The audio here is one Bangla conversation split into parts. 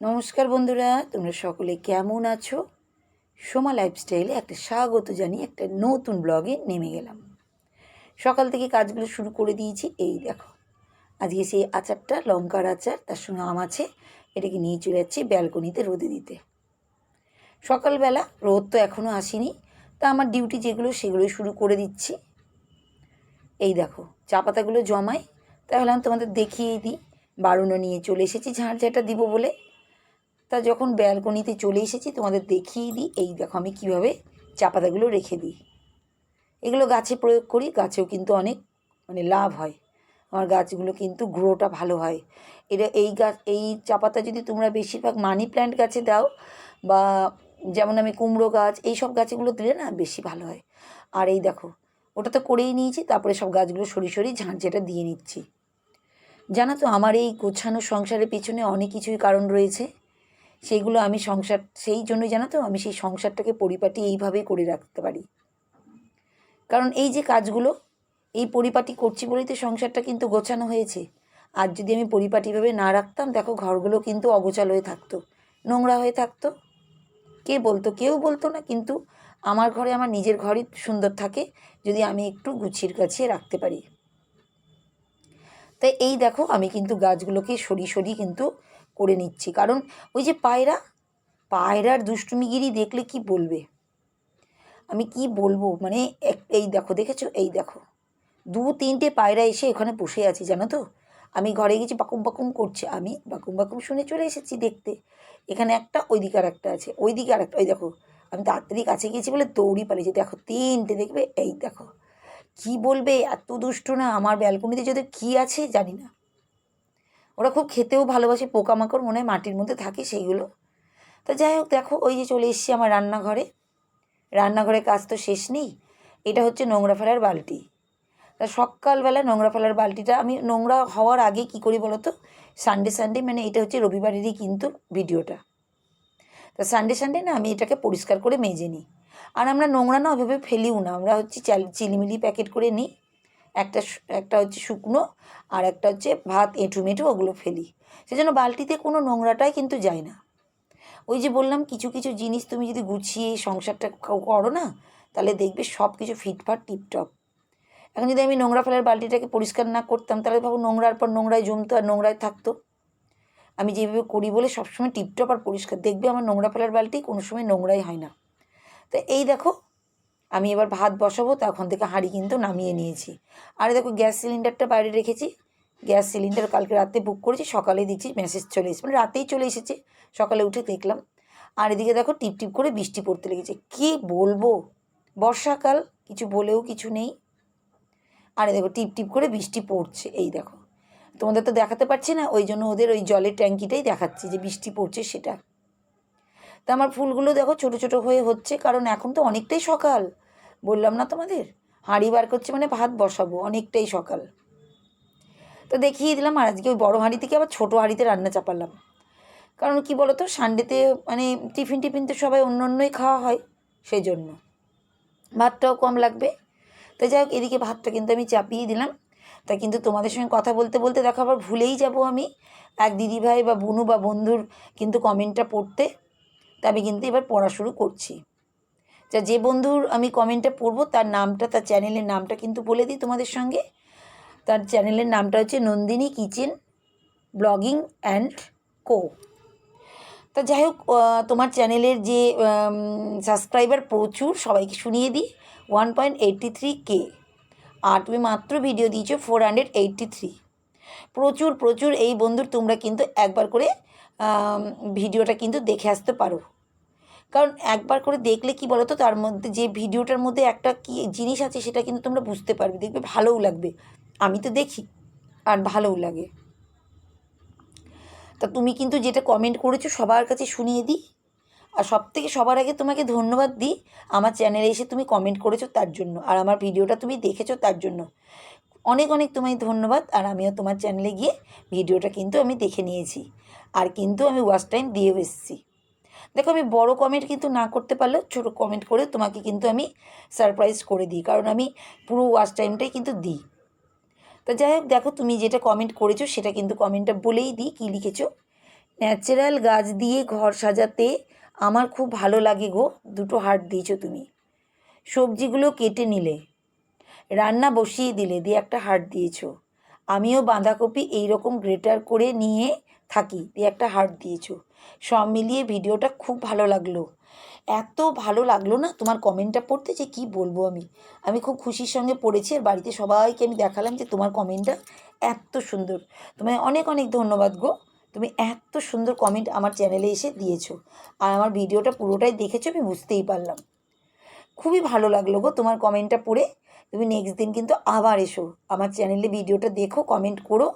নমস্কার বন্ধুরা, তোমরা সকলে কেমন আছো? সোমা লাইফস্টাইলে একটা স্বাগত জানিয়ে একটা নতুন ব্লগে নেমে গেলাম। সকাল থেকে কাজগুলো শুরু করে দিয়েছি, এই দেখো। আজকে সেই আচারটা, লঙ্কার আচার, তার সঙ্গে আম আছে, এটাকে নিয়ে চলে যাচ্ছি ব্যালকনিতে রোদে দিতে। সকালবেলা রোদ তো এখনও আসেনি, তা আমার ডিউটি যেগুলো সেগুলোই শুরু করে দিচ্ছি। এই দেখো, চা পাতাগুলো জমাই তাহলে আমি তোমাদের দেখিয়ে দিই। বারুনো নিয়ে চলে এসেছি ঝাঁটা দিব বলে। তা যখন ব্যালকনিতে চলে এসেছি, তোমাদের দেখিয়ে দিই। এই দেখো, আমি কীভাবে চা পাতাগুলো রেখে দিই। এগুলো গাছে প্রয়োগ করি, গাছেও কিন্তু অনেক মানে লাভ হয়। আমার গাছগুলো কিন্তু গ্রোটা ভালো হয়। এটা এই গাছ এই চা পাতা যদি তোমরা বেশিরভাগ মানি প্ল্যান্ট গাছে দাও বা যেমন আমি কুমড়ো গাছ, এই সব গাছগুলো দিলে না বেশি ভালো হয়। আর এই দেখো, ওটা তো করেই নিয়েছি, তারপরে সব গাছগুলো সরি সরি ঝাঁট যেটা দিয়ে নিচ্ছি। জানো তো, আমার এই গোছানো সংসারের পেছনে অনেক কিছুই কারণ রয়েছে। সেইগুলো আমি সংসার, সেই জন্য জানো তো আমি সেই সংসারটাকে পরিপাটি এইভাবেই করে রাখতে পারি। কারণ এই যে কাজগুলো, এই পরিপাটি করছি বলেই তো সংসারটা কিন্তু গোছানো হয়েছে। আর যদি আমি পরিপাটিভাবে না রাখতাম, দেখো ঘরগুলো কিন্তু অগোছাল হয়ে থাকতো, নোংরা হয়ে থাকতো। কে বলতো, কেউ বলতো না, কিন্তু আমার ঘরে আমার নিজের ঘরই সুন্দর থাকে, যদি আমি একটু গুছিয়ে গাছিয়ে রাখতে পারি। তাই এই দেখো আমি কিন্তু গাছগুলোকে সরিয়ে সরিয়ে কিন্তু করে নিচ্ছি। কারণ ওই যে পায়রা, পায়রার দুষ্টুমিগিরি দেখলে কি বলবে? আমি কি বলব? মানে এক, এই দেখো, দেখেছ? এই দেখো। দু তিনটে পায়রা এসে এখানে বসে আছি, জানো তো? আমি ঘরে গেছি বাকুম বাকুম করছে, আমি বাকুম বাকুম শুনে চলে এসেছি দেখতে। এখানে একটা ওই দিকে আর একটা আছে ওই দিকে আর একটা ওই দেখো, আমি তাড়াতাড়ি কাছে গিয়েছি বলে দৌড়ি পালিয়েছি। দেখো, তিনটে দেখবে, এই দেখো। কি বলবে? এত দুষ্ট না, আমার ব্যালকনিতে যদি কী আছে, জানি না। ওরা খুব খেতেও ভালোবাসে, পোকামাকড় মনে হয় মাটির মধ্যে থাকে সেইগুলো। তা যাই হোক, দেখো, ওই যে চলে এসেছি আমার রান্নাঘরে। রান্নাঘরে কাজ তো শেষ নেই। এটা হচ্ছে নোংরা ফেলার বালতি। তা সকালবেলা নোংরা ফেলার বালতিটা আমি, নোংরা হওয়ার আগে কি করি বলো তো? সানডে সানডে মানে এটা হচ্ছে রবিবারেরই কিন্তু ভিডিওটা। তা সানডে সানডে না আমি এটাকে পরিষ্কার করে মেজে নিই। আর আমরা নোংরা না ওইভাবে ফেলিও না, আমরা হচ্ছে চাল, চিলিমিলি প্যাকেট করে নিই। একটা একটা হচ্ছে শুকনো আর একটা হচ্ছে ভাত, এঁঠু মেঠু ওগুলো ফেলি। সেজন্য বালতিতে কোনো নোংরাটাই কিন্তু যায় না। ওই যে বললাম, কিছু কিছু জিনিস তুমি যদি গুছিয়ে সংসারটা করো না, তাহলে দেখবে সব কিছু ফিটফাট, টিপটপ। এখন যদি আমি নোংরা ফেলার বালতিটাকে পরিষ্কার না করতাম, তাহলে ভাবো নোংরার পর নোংরায় জমতো আর নোংরায় থাকতো। আমি যেভাবে করি বলে সবসময় টিপটপ আর পরিষ্কার। দেখবে আমার নোংরা ফেলার বালতি কোনো সময় নোংরাই হয় না। তো এই দেখো আমি এবার ভাত বসাবো তখন থেকে হাঁড়ি কিন্তু নামিয়ে নিয়েছি। আর দেখো, গ্যাস সিলিন্ডারটা বাইরে রেখেছি। গ্যাস সিলিন্ডার কালকে রাতে বুক করেছি, সকালে দেখছি মেসেজ চলে এসেছে। মানে রাতেই চলে এসেছে। সকালে উঠে দেখলাম। আর এদিকে দেখো, টিপ টিপ করে বৃষ্টি পড়তে লেগেছে। কি বলব? বর্ষাকাল, কিছু বলেও কিছু নেই। আর দেখো, টিপ টিপ করে বৃষ্টি পড়ছে। এই দেখো। তোমাদের তো দেখাতে পারছি না, ওই জন্য ওদের ওই জলের ট্যাঙ্কিটাই দেখাচ্ছি যে বৃষ্টি পড়ছে সেটা। তা আমার ফুলগুলো দেখো ছোট ছোট হয়ে হচ্ছে, কারণ এখন তো অনেকটাই সকাল। বললাম না তোমাদের? হাঁড়ি বার করছে মানে ভাত বসাবো, অনেকটাই সকাল। তো দেখিয়ে দিলাম, আর আজকে ওই বড়ো হাঁড়ি থেকে আবার ছোটো হাঁড়িতে রান্না চাপালাম। কারণ কি বলো তো সানডেতে মানে টিফিন টিফিন তো সবাই অন্য অন্যই খাওয়া হয় সেই জন্য ভাতটাও কম লাগবে। তো যাই হোক, এদিকে ভাতটা কিন্তু আমি চাপিয়ে দিলাম। তা কিন্তু তোমাদের সঙ্গে কথা বলতে বলতে দেখো, আবার ভুলেই যাব আমি। এক দিদিভাই বা বুনু বা বন্ধুর কিন্তু কমেন্টটা পড়তে। আমি কিন্তু এবার পড়া শুরু করছি। যা যে বন্ধুর আমি কমেন্টটা পড়ব, তার নামটা, তার চ্যানেলের নামটা কিন্তু বলে দিই তোমাদের সঙ্গে। তার চ্যানেলের নামটা হচ্ছে Nandini kitchen blogging and co. তা যাই হোক তোমার চ্যানেলের যে সাবস্ক্রাইবার প্রচুর, সবাইকে শুনিয়ে দিই one point eighty three K আর তুমি মাত্র ভিডিও দিয়েছ ফোর হান্ড্রেড এইটটি থ্রি প্রচুর প্রচুর এই বন্ধুর তোমরা কিন্তু একবার করে ভিডিওটা কিন্তু দেখে আসতে পারো। কারণ একবার করে দেখলে কি বলো তো তার মধ্যে যে ভিডিওটার মধ্যে একটা কি জিনিস আছে, সেটা কিন্তু তোমরা বুঝতে পারবে। দেখবে ভালোও লাগবে। আমি তো দেখি, আর ভালোও লাগে। তা তুমি কিন্তু যেটা কমেন্ট করেছ সবার কাছে শুনিয়ে দিই। আর সব থেকে সবার আগে তোমাকে ধন্যবাদ দিই, আমার চ্যানেলে এসে তুমি কমেন্ট করেছ তার জন্য, আর আমার ভিডিওটা তুমি দেখেছ তার জন্য। অনেক অনেক তোমায় ধন্যবাদ, আর আমিও তোমার চ্যানেলে গিয়ে ভিডিওটা কিন্তু আমি দেখে নিয়েছি। আর কিন্তু আমি ওয়াচ টাইম দিয়েও এসেছি। দেখো, আমি বড় কমেন্ট কিন্তু না করতে পারলেও ছোটো কমেন্ট করে তোমাকে কিন্তু আমি সারপ্রাইজ করে দিই, কারণ আমি পুরো ওয়াচ টাইমটাই কিন্তু দিই। তা যাই হোক, দেখো, তুমি যেটা কমেন্ট করেছ সেটা কিন্তু কমেন্টটা বলেই দিই, কী লিখেছো? ন্যাচারাল গাছ দিয়ে ঘর সাজাতে আমার খুব ভালো লাগে গো, দুটো হার্ট দিয়েছ তুমি। সবজিগুলো কেটে নিলে, রান্না বসিয়ে দিলে, দিয়ে একটা হার্ট দিয়েছ। আমিও বাঁধাকপি এই রকম গ্রেটার করে নিয়ে থাকি, দিয়ে একটা হার্ট দিয়েছ। সব মিলিয়ে ভিডিওটা খুব ভালো লাগল। এত ভালো লাগল না তোমার কমেন্টটা পড়তে যে কি বলব আমি? আমি খুব খুশির সঙ্গে পড়েছি আর বাড়িতে সবাইকে আমি দেখালাম যে তোমার কমেন্টটা এত সুন্দর। তোমায় অনেক অনেক ধন্যবাদ গো। তুমি এত সুন্দর কমেন্ট আমার চ্যানেলে এসে দিয়েছ। আর আমার ভিডিওটা পুরোটাই দেখেছ আমি বুঝতেই পারলাম। খুবই ভালো লাগল গো তোমার কমেন্টটা পড়ে। তুমি নেক্সট দিন কিন্তু আবার এসো। আমার চ্যানেলে ভিডিওটা দেখো কমেন্ট করো।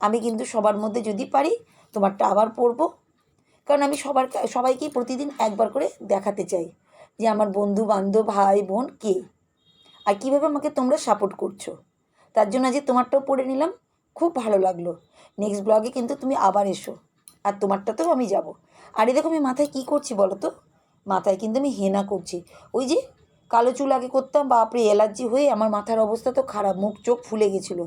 আমি কিন্তু সবার মধ্যে যদি পারি তোমারটা আবার পড়ব কারণ আমি সবার সবাইকেই প্রতিদিন একবার করে দেখাতে চাই যে আমার বন্ধু বান্ধব, ভাই, বোন কে? আর কীভাবে আমাকে তোমরা সাপোর্ট করছ? তার জন্য আজকে তোমারটাও পড়ে নিলাম। খুব ভালো লাগল। নেক্সট ব্লগে কিন্তু তুমি আবার এসো। আর তোমারটাতেও আমি যাব। আর দেখো আমি মাথায় কী করছি বলো তো? মাথায় কিন্তু আমি হেনা করছি। ওই যে কালো চুল আগে করতাম, বাপরে অ্যালার্জি হয়ে আমার মাথার অবস্থা তো খারাপ, মুখ চোখ ফুলে গেছিল।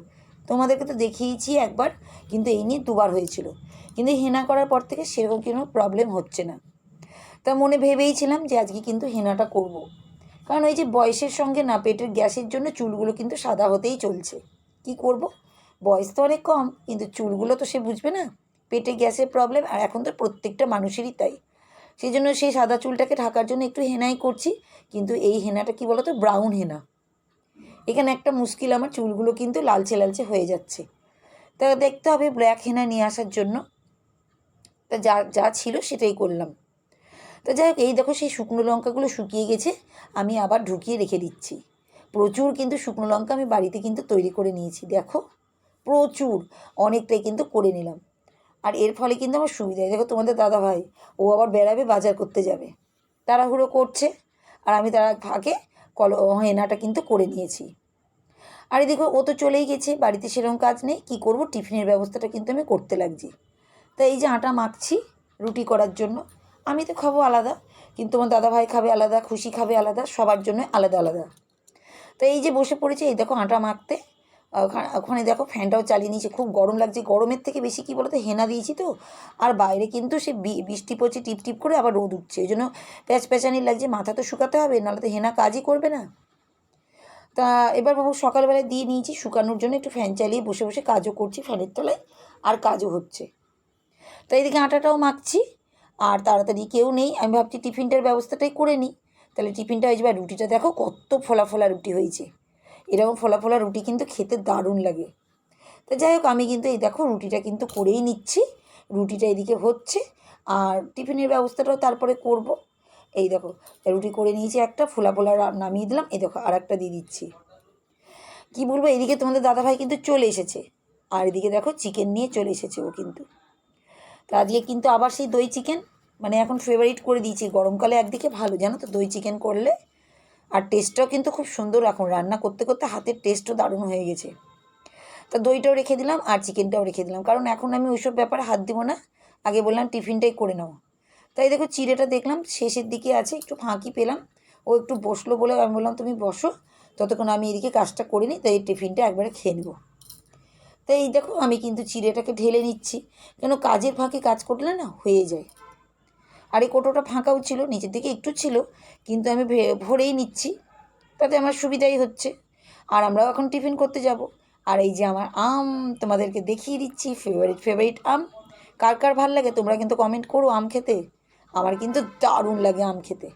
তোমাদেরকে তো দেখিয়েছি একবার, কিন্তু এই নিয়ে দুবার হয়েছিল। কিন্তু হেনা করার পর থেকে সেরকম কোনো প্রবলেম হচ্ছে না। তা মনে ভেবেইছিলাম যে আজকে কিন্তু হেনাটা করব। কারণ ওই যে বয়সের সঙ্গে না পেটের গ্যাসের জন্য চুলগুলো কিন্তু সাদা হতেই চলছে। কি করব। বয়স তো অনেক কম, কিন্তু চুলগুলো তো সে বুঝবে না। পেটে গ্যাসের প্রবলেম আর এখন তো প্রত্যেকটা মানুষেরই তাই। সেই জন্য সেই সাদা চুলটাকে ঢাকার জন্য একটু হেনাই করছি, কিন্তু এই হেনাটা কি বলতো? Brown henna. এখানে একটা মুশকিল, আমার চুলগুলো কিন্তু লালচে লালচে হয়ে যাচ্ছে। তা দেখতে হবে ব্ল্যাক হেনা নিয়ে আসার জন্য। তা যা যা ছিল সেটাই করলাম। তো যাই হোক, এই দেখো সেই শুকনো লঙ্কাগুলো শুকিয়ে গেছে, আমি আবার ঢুকিয়ে রেখে দিচ্ছি। প্রচুর কিন্তু শুকনো লঙ্কা আমি বাড়িতে কিন্তু তৈরি করে নিয়েছি, দেখো। প্রচুর, অনেকটাই কিন্তু করে নিলাম। আর এর ফলে কিন্তু আমার সুবিধা, দেখো তোমাদের দাদা ভাই ও আবার বেড়াবে, বাজার করতে যাবে। তাড়াহুড়ো করছে, আর আমি তারা ফাঁকে কল হেনাটা কিন্তু করে নিয়েছি আর এদিকে ও তো চলেই গেছে, বাড়িতে সেরকম কাজ নেই, কি করব? টিফিনের ব্যবস্থাটা কিন্তু আমি করতে লাগছি। তা এই যে আটা মাখছি রুটি করার জন্য, আমি তো খাব আলাদা, কিন্তু আমার দাদাভাই খাবে আলাদা, খুশি খাবে আলাদা, সবার জন্য আলাদা আলাদা। তো এই যে বসে পড়েছে, এই দেখো আটা মাখতে ওখানে দেখো ফ্যানটাও চালিয়ে নিয়েছে। খুব গরম লাগছে। গরমের থেকে বেশি কী বলতো, হেনা দিয়েছি তো। আর বাইরে কিন্তু সে বৃষ্টি পড়ছে, টিপ টিপ করে আবার রোদ উঠছে। ওই জন্য প্যাচ প্যাচানি লাগছে, মাথা তো শুকাতে হবে, নাহলে তো হেনা কাজই করবে না। তা এবার বাবু সকালবেলায় দিয়ে নিয়েছি, শুকানোর জন্য একটু ফ্যান চালিয়ে বসে বসে কাজও করছি ফ্যানের তলায়, আর কাজও হচ্ছে। তো এদিকে আটাটাও মাখছি, আর তাড়াতাড়ি কেউ নেই। আমি ভাবছি টিফিনটার ব্যবস্থাটাই করে নিই। তাহলে টিফিনটা হয়েছে বা রুটিটা দেখো, কত ফোলা ফোলা রুটি হয়েছে। এরকম ফোলা ফোলা রুটি কিন্তু খেতে দারুণ লাগে। তো যাই হোক, আমি কিন্তু এই দেখো রুটিটা কিন্তু করেই নিচ্ছি, রুটিটা এদিকে হচ্ছে, আর টিফিনের ব্যবস্থাটাও তারপরে করব। এই দেখো, রুটি করে নিয়েছি একটা, ফোলা ফোলা নামিয়ে দিলাম, এই দেখো আর একটা দিয়ে দিচ্ছি। কী বলব, এদিকে তোমাদের দাদাভাই কিন্তু চলে এসেছে, আর এদিকে দেখো চিকেন নিয়ে চলে এসেছে ও কিন্তু। তা আজকে কিন্তু আবার সেই দই চিকেন মানে এখন ফেভারিট করে দিয়েছি, গরমকালে একদিকে ভালো, জানো তো, দই চিকেন করলে। আর টেস্টটাও কিন্তু খুব সুন্দর এখন। রান্না করতে করতে হাতের টেস্টও দারুণ হয়ে গেছে। তা দইটাও রেখে দিলাম আর চিকেনটাও রেখে দিলাম। কারণ এখন আমি ওইসব ব্যাপারে হাত দেবো না। আগে বললাম টিফিনটাই করে নাও। তাই দেখো চিড়েটা দেখলাম, শেষের দিকে আছে, একটু ফাঁকি পেলাম। ও একটু বসল বলে আমি বললাম, তুমি বসো। ততক্ষণ আমি এদিকে কাজটা করে নিই, তাই টিফিনটা একবারে খেয়ে নেব। তাই এই দেখো আমি কিন্তু চিড়েটাকে ঢেলে নিচ্ছি। কেন কাজের ফাঁকে কাজ করলে না হয়ে যায়। আর এই কোটোটা ফাঁকাও ছিল, নিচের দিকে একটু ছিল, কিন্তু আমি ভরেই নিচ্ছি। তাতে আমার সুবিধাই হচ্ছে। আর আমরাও এখন টিফিন করতে যাব। আর এই যে আমার আম, তোমাদেরকে দেখিয়ে দিচ্ছি ফেভারিট ফেভারিট আম। কার কার ভালো লাগে তোমরা কিন্তু কমেন্ট করো আম খেতে। আমার কিন্তু দারুণ লাগে আম খেতে।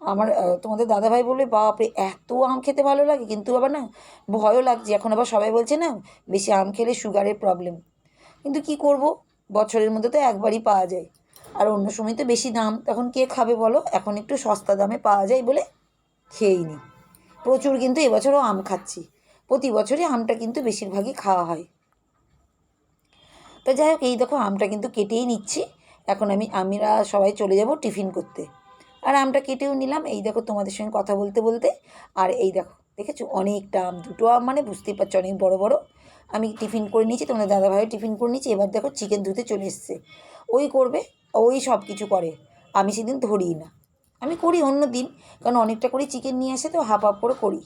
আমার তোমাদের দাদাভাই বলবে, বাপরে, এত আম খেতে ভালো লাগে। কিন্তু আবার না, ভয়ও লাগছে। এখন আবার সবাই বলছে না, বেশি আম খেলে সুগারের প্রবলেম কিন্তু কি করব? বছরের মধ্যে তো একবারই পাওয়া যায়। আর অন্য সময় তো বেশি দাম। তখন কে খাবে বলো? এখন একটু সস্তা দামে পাওয়া যায় বলে খেয়েই নি। প্রচুর কিন্তু এবছরও আম খাচ্ছি। প্রতি বছরই আমটা কিন্তু বেশিরভাগই খাওয়া হয়। তো যাই হোক, এই দেখো আমটা কিন্তু কেটেই নিচ্ছি। এখন আমি, আমিরা সবাই চলে যাব টিফিন করতে। আর আমটা কেটেও নিলাম। এই দেখো তোমাদের সঙ্গে কথা বলতে বলতে। আর এই দেখো, দেখেছ? অনেকটা আম, দুটো আম মানে বুঝতেই পারছ অনেক বড় বড়। আমি টিফিন করে নিয়েছি, তোমাদের দাদাভাইও টিফিন করে নিয়েছি। এবার দেখো চিকেন ধুতে চলে এসছে। ওই করবে ওই সব কিছু করে। আমি সেদিন ধরিই না। আমি করি অন্য দিন, কারণ অনেকটা করে চিকেন নিয়ে আসে, তো হাফ হাফ করে করি।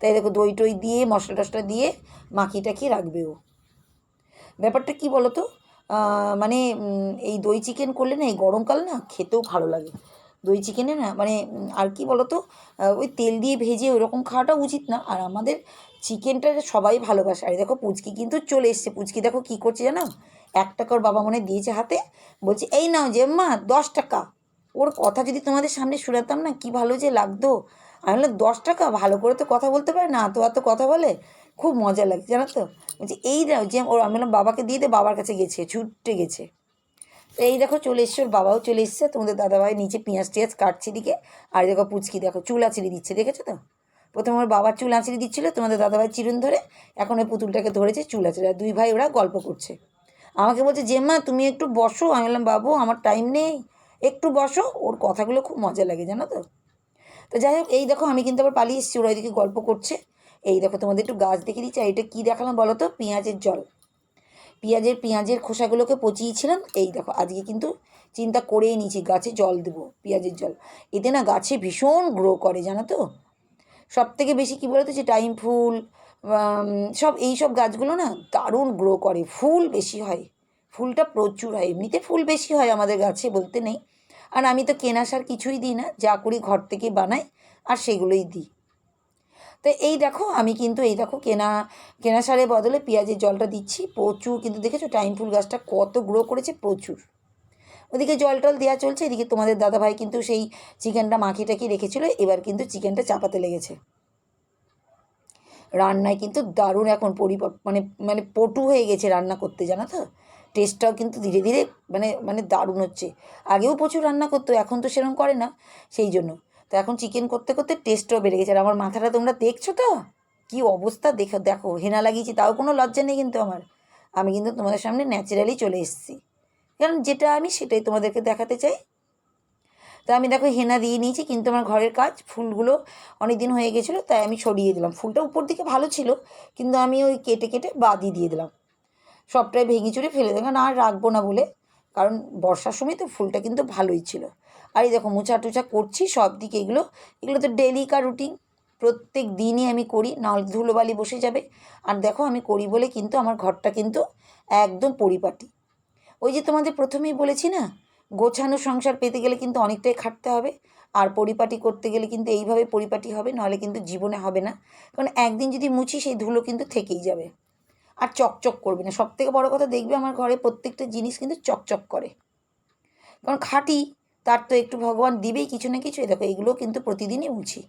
তাই দেখো, দই টই দিয়ে, মশলা টশলা দিয়ে মাখিয়ে টাখিয়ে রাখবে ও? ব্যাপারটা কী বলো তো মানে এই দই চিকেন করলে না, এই গরমকাল না খেতেও ভালো লাগে। দই চিকেনে না মানে আর কি বলতো? ওই তেল দিয়ে ভেজে ওরকম খাওয়াটা উচিত না। আর আমাদের চিকেনটা সবাই ভালোবাসে। আর দেখো, পুচকি কিন্তু চলে এসছে। পুচকি দেখো কী করছে জানো? এক টাকা ওর বাবা মনে দিয়েছে হাতে, বলছে, এই নাও জেম্মা, দশ টাকা। ওর কথা যদি তোমাদের সামনে শুনাতাম না, কি ভালো যে লাগতো। আমি বললাম, দশ টাকা? ভালো করে তো কথা বলতে পারে না তো এত কথা বলে? খুব মজা লাগে, জানো তো? বলছি, এই নাও যে ওর আমি বললাম, বাবাকে দিয়ে দে, বাবার কাছে গেছে ছুটতে গেছে। তো এই দেখো চলে এসছে, ওর বাবাও চলে এসছে, তোমাদের দাদাভাই নিচে পেঁয়াজ টিয়াজ কাটছে দিকে আর দেখো পুচকি, দেখো চুল আঁচড়ি দিচ্ছে, দেখেছ তো? প্রথমে ওর বাবার চুল আঁচড়ি দিচ্ছিল, তোমাদের দাদাভাই চিরুন ধরে, এখন ওই পুতুলটাকে ধরেছে, চুল আঁচড়ি, আর দুই ভাই ওরা গল্প করছে। আমাকে বলছে, জেম্মা, তুমি একটু বসো। আমি বললাম, বাবু, আমার টাইম নেই। একটু বসো, ওর কথাগুলো খুব মজা লাগে, জানো তো? তো যাই হোক, এই দেখো, আমি কিন্তু আবার পালিয়ে এসেছি, ওরা এদিকে গল্প করছে। এই দেখো, তোমাদের একটু গাছ দেখে দিচ্ছি এটা কী দেখালাম বলো তো? পেঁয়াজের জল। পেঁয়াজের পেঁয়াজের খোসাগুলোকে পচিয়েছিলাম। এই দেখো, আজকে কিন্তু চিন্তা করেই নিয়েছি, গাছে জল দেবো, পেঁয়াজের জল। এতে না গাছে ভীষণ গ্রো করে, জানো তো? সব থেকে বেশি কী বলতো, যে টাইম ফুল সব এই সব গাছগুলো না দারুণ গ্রো করে, ফুল বেশি হয়। ফুলটা প্রচুর হয়, এমনিতে ফুল বেশি হয় আমাদের গাছে বলতে নেই। আর আমি তো কেনা সার কিছুই দিই না, যা করি ঘর থেকে বানাই আর সেগুলোই দিই। তো এই দেখো, আমি কিন্তু এই দেখো কেনা কেনা সারের বদলে পেঁয়াজের জলটা দিচ্ছি, প্রচুর কিন্তু দেখেছ টাইম ফুল গাছটা কত গ্রো করেছে প্রচুর। ওদিকে জল টল দেওয়া চলছে, এদিকে তোমাদের দাদাভাই কিন্তু সেই চিকেনটা মাখিয়ে টাকিয়ে রেখেছিলো, এবার কিন্তু চিকেনটা চাপাতে লেগেছে। রান্নায় কিন্তু দারুণ এখন পরিপ মানে মানে পটু হয়ে গেছে রান্না করতে, জানো তো? টেস্টটাও কিন্তু ধীরে ধীরে মানে মানে দারুণ হচ্ছে। আগেও প্রচুর রান্না করতো, এখন তো সেরকম করে না, সেই জন্য। তো এখন চিকেন করতে করতে টেস্টটাও বেড়ে গেছে। আর আমার মাথাটা তোমরা দেখছ তো? কি অবস্থা দেখো দেখো হেনা লাগিয়েছি, তাও কোনো লজ্জা নেই কিন্তু আমার। আমি কিন্তু তোমাদের সামনে ন্যাচারালি চলে এসেছি। কারণ যেটা আমি সেটাই তোমাদেরকে দেখাতে চাই। তা আমি দেখো হেনা দিয়ে নিয়েছি, কিন্তু আমার ঘরের কাজ, ফুলগুলো অনেক দিন হয়ে গেছিল, তাই আমি ছড়িয়ে দিলাম। ফুলটা উপর দিকে ভালো ছিল, কিন্তু আমি ওই কেটে কেটে বাদই দিয়ে দিলাম। সবটাই ভেঙে চুরে ফেলে দেবো না আর রাখব না বলে, কারণ বর্ষার সময় তো ফুলটা কিন্তু ভালোই ছিল। আর এই দেখো মোছা টুচা করছি, সব দিকে এগুলো এগুলো তো ডেলিকার রুটিন, প্রত্যেক দিনই আমি করি নাহলে ধুলোবালি বসে যাবে। আর দেখো আমি করি বলে কিন্তু আমার ঘরটা কিন্তু একদম পরিপাটি। ওই যে তোমাদের প্রথমেই বলেছি না গোছানো সংসার পেতে গেলে কিন্তু অনেকটাই খাটতে হবে। আর পরিপাটি করতে গেলে কিন্তু এইভাবে পরিপাটি হবে, নাহলে কিন্তু জীবনে হবে না। কারণ একদিন যদি মুছি, সেই ধুলো কিন্তু থেকেই যাবে। আর চকচক করবে না। সব থেকে বড়ো কথা দেখবে আমার ঘরে প্রত্যেকটা জিনিস কিন্তু চকচক করে। কারণ খাটি, তার তো একটু ভগবান দিবেই কিছু না কিছু। দেখো এগুলো কিন্তু প্রতিদিনই মুছি।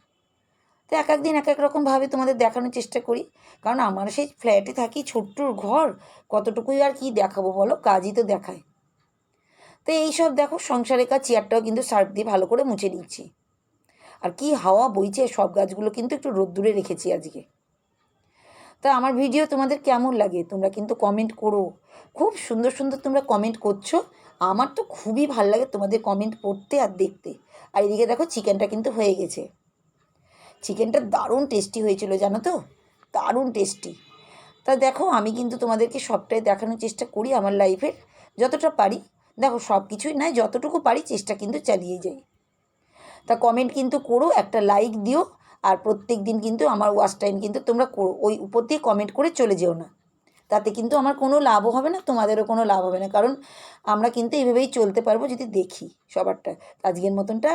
তো এক একদিন এক এক রকমভাবে তোমাদের দেখানোর চেষ্টা করি। কারণ আমার সেই ফ্ল্যাটে থাকি, ছোট্টর ঘর, কতটুকুই আর কি দেখাবো বলো? কাজই তো দেখায়। তো এইসব দেখো, সংসারের কাজ চেয়ারটাও কিন্তু সার্ফ দিয়ে ভালো করে মুছে নিচ্ছি আর কি হাওয়া বইছে, সব গাছগুলো কিন্তু একটু রোদ্দুরে রেখেছি আজকে। তা আমার ভিডিও তোমাদের কেমন লাগে? তোমরা কিন্তু কমেন্ট করো। খুব সুন্দর সুন্দর তোমরা কমেন্ট করছ। আমার তো খুবই ভালো লাগে তোমাদের কমেন্ট পড়তে আর দেখতে। আর এদিকে দেখো চিকেনটা কিন্তু হয়ে গেছে। চিকেনটা দারুণ টেস্টি হয়েছিল, জানো তো? দারুণ টেস্টি তা দেখো, আমি কিন্তু তোমাদেরকে সবটাই দেখানোর চেষ্টা করি আমার লাইফের যতটা পারি। দেখো সব কিছুই নয় যতটুকু পারি চেষ্টা কিন্তু চালিয়ে যাই। তা কমেন্ট কিন্তু করো, একটা লাইক দিও, আর প্রত্যেক দিন কিন্তু আমার ওয়াচ টাইম কিন্তু তোমরা করো, ওই উপর দিয়ে কমেন্ট করে চলে যেও না। তাতে কিন্তু আমার কোনো লাভও হবে না, তোমাদেরও কোনো লাভ হবে না। কারণ আমরা কিন্তু এইভাবেই চলতে পারব যদি দেখি সবারটা। আজকের মতনটা